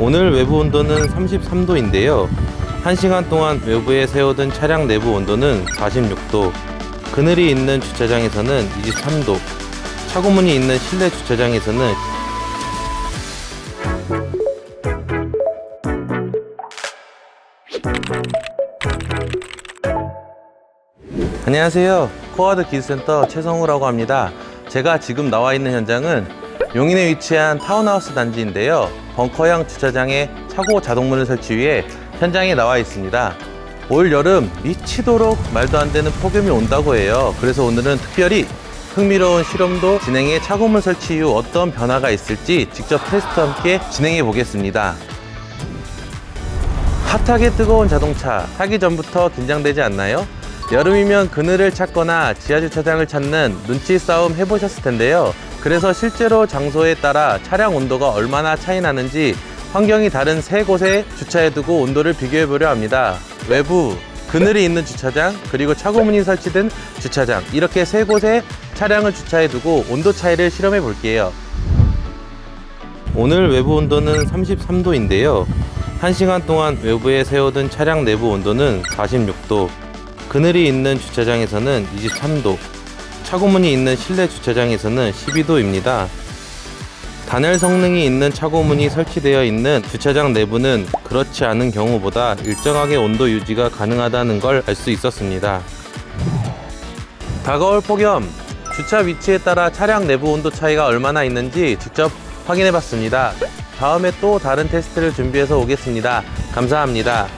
오늘 외부 온도는 33도인데요. 1시간 동안 외부에 세워둔 차량 내부 온도는 46도, 그늘이 있는 주차장에서는 23도, 차고문이 있는 실내 주차장에서는 안녕하세요. 코아드 기술센터 최성우라고 합니다. 제가 지금 나와 있는 현장은 용인에 위치한 타운하우스 단지인데요. 벙커형 주차장에 차고 자동문을 설치 위해 현장에 나와 있습니다. 올 여름 미치도록 말도 안 되는 폭염이 온다고 해요. 그래서 오늘은 특별히 흥미로운 실험도 진행해 차고문 설치 이후 어떤 변화가 있을지 직접 테스트와 함께 진행해 보겠습니다. 핫하게 뜨거운 자동차 타기 전부터 긴장되지 않나요? 여름이면 그늘을 찾거나 지하주차장을 찾는 눈치 싸움 해보셨을 텐데요. 그래서 실제로 장소에 따라 차량 온도가 얼마나 차이 나는지 환경이 다른 세 곳에 주차해두고 온도를 비교해 보려 합니다. 외부, 그늘이 있는 주차장, 그리고 차고문이 설치된 주차장 이렇게 세 곳에 차량을 주차해두고 온도 차이를 실험해 볼게요. 오늘 외부 온도는 33도인데요. 1시간 동안 외부에 세워둔 차량 내부 온도는 46도, 그늘이 있는 주차장에서는 23도, 차고문이 있는 실내 주차장에서는 12도입니다. 단열 성능이 있는 차고문이 설치되어 있는 주차장 내부는 그렇지 않은 경우보다 일정하게 온도 유지가 가능하다는 걸 알 수 있었습니다. 다가올 폭염, 주차 위치에 따라 차량 내부 온도 차이가 얼마나 있는지 직접 확인해 봤습니다. 다음에 또 다른 테스트를 준비해서 오겠습니다. 감사합니다.